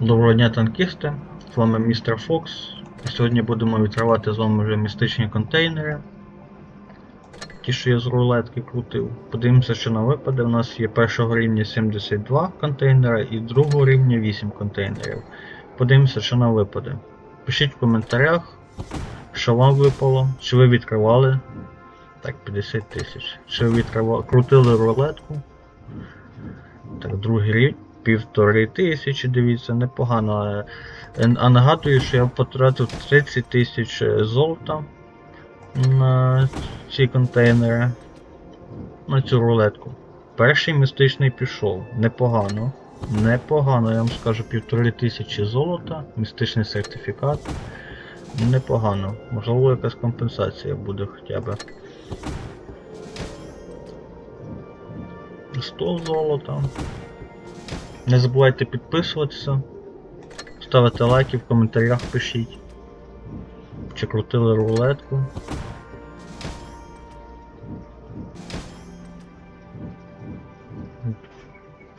Доброго дня, танкісти! З вами містер Фокс. Сьогодні будемо відкривати з вами вже містичні контейнери. Ті, що я з рулетки крутив. Подивимося, що нам випаде. У нас є першого рівня 72 контейнера і другого рівня 8 контейнерів. Подивимося, що нам випаде. Пишіть в коментарях, що вам випало, чи ви відкривали. Так, 50 тисяч. Чи ви відкривали, крутили рулетку. Так, другий рівень. Півтори тисячі, дивіться, непогано. Е, А нагадую, що я потратив 30 тисяч е, золота на ці контейнери, на цю рулетку. Перший містичний пішов. Непогано. Непогано, я вам скажу, півтори тисячі золота, містичний сертифікат. Непогано. Можливо, якась компенсація буде хоча б. 100 золота. Не забувайте підписуватися, ставити лайки, в коментарях пишіть. Чи крутили рулетку.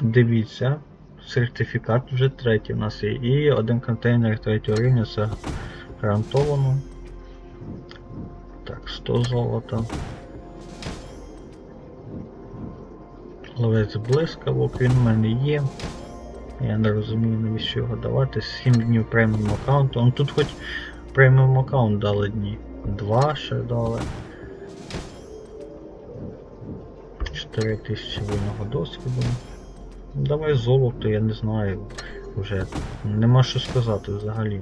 Дивіться, сертифікат вже третій у нас є. І один контейнер третього рівня це гарантовано. Так, 100 золота. Ловець блискавок, він в мене є. Я не розумію, навіщо його давати. 7 днів преміум аккаунту. Ну тут хоч преміум аккаунт дали дні. Два ще дали. 4000 вільного досвіду. Давай золото, я не знаю. Вже нема що сказати взагалі.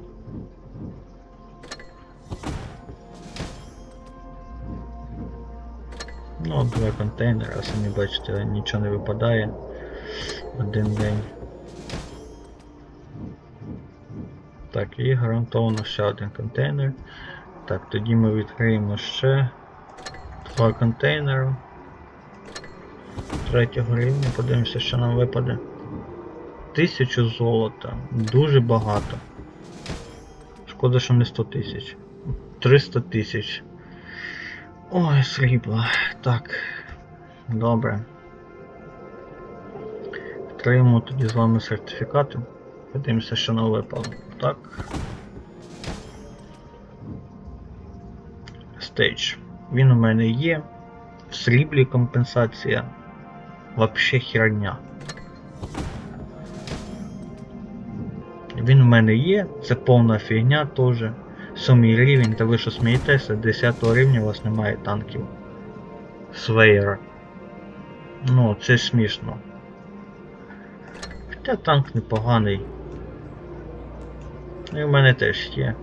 Ну, два контейнери, самі бачите, нічого не випадає. Один день. Так, і гарантовано ще один контейнер. Так, тоді ми відкриємо ще два контейнери. Третього рівня, подивимося, що нам випаде. Тисячу золота. Дуже багато. Шкода, що не 100 тисяч. 300 тисяч. Ой, срібла. Так. Добре. Відкриємо тоді з вами сертифікати. Подивимося, що нам випало. Так. Стейдж. Він у мене є. В сріблі компенсація. Вообще херня. Він у мене є, це повна фігня теж. Сьомий рівень, та ви що смієтеся, 10 рівня у вас немає танків. Свейера. Ну, це смішно. Хоча танк непоганий. І в мене теж є.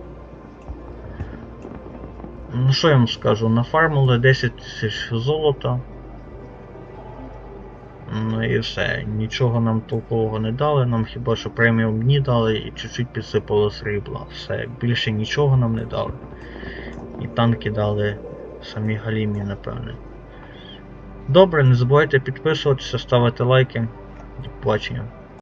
Ну що я вам скажу, нафармили 10 тисяч золота. Ну і все. Нічого нам толкового не дали, нам хіба що преміум дні дали і чуть-чуть підсипало срібла. Все, більше нічого нам не дали. І танки дали самі галімі, напевне. Добре, не забувайте підписуватися, ставити лайки. До побачення.